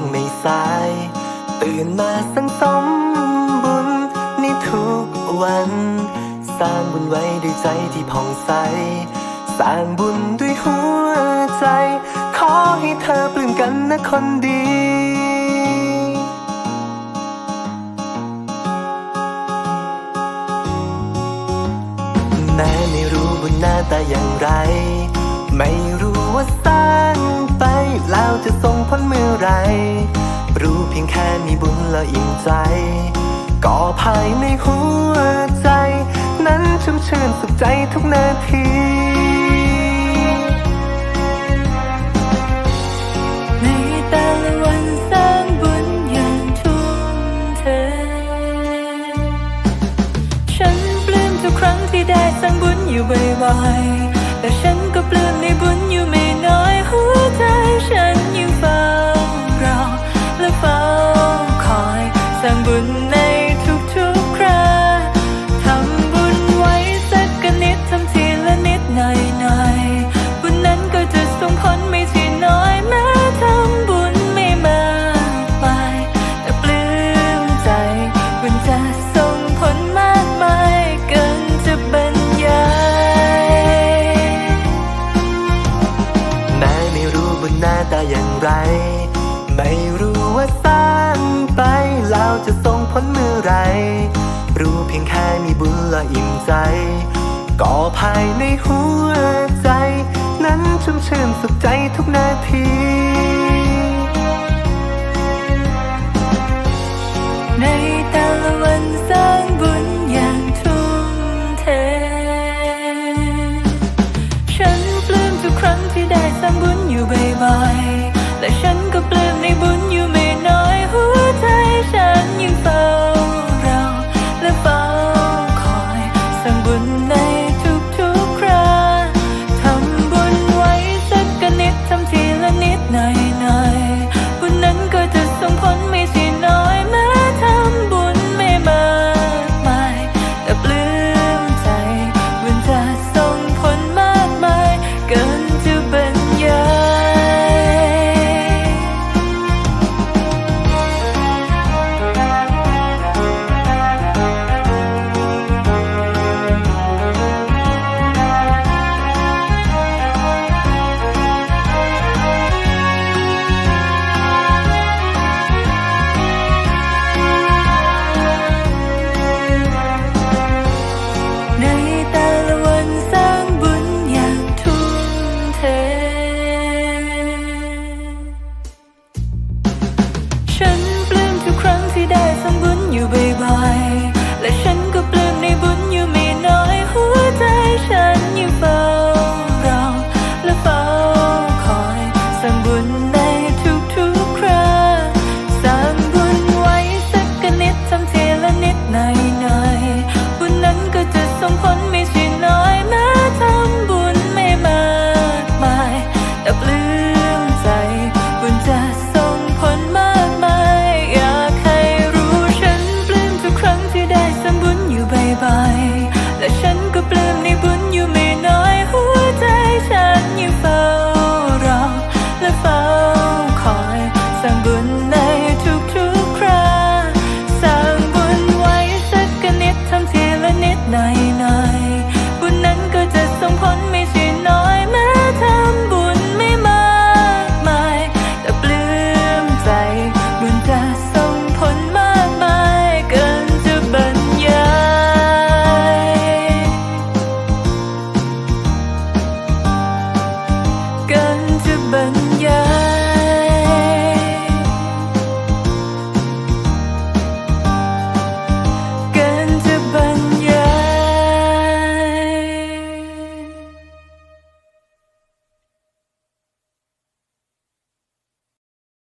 ยังไม่สาย ตื่นมาสังสมบุญในทุกวัน สร้างบุญไว้ด้วยใจที่ผ่องใส สร้างบุญด้วยหัวใจ ขอให้เธอปลื้มกันนะคนดีแม้ไม่รู้บุญหน้าตาอย่างไร ไม่รู้ว่า รู้เพียงแค่มีบุญแล้วอิ่มใจก่อภายในหัวใจ นั้นชุ่มชื่นสุขใจทุกนาทีในแต่ละวันสร้างบุญย่างทุ่มเทฉันปลื้มทุกครั้งที่ได้สร้างบุญอยู่บ่อยๆแต่ฉันก็ปลื้มในบุญอยู่ไม่น้อยหัวใจฉัน รู้ว่าสร้างไปแล้วจะส่งผลเมื่อไร รู้เพียงแค่มีบุญละอิ่มใจ ก่อภายในหัวใจ นั้นชุ่มชื่นสุขใจทุกนาทีในแต่ละวันสร้างบุญอย่างทุ่มเท ฉันปลื้มทุกครั้งที่ได้สร้างบุญอยู่บ่อย 背包。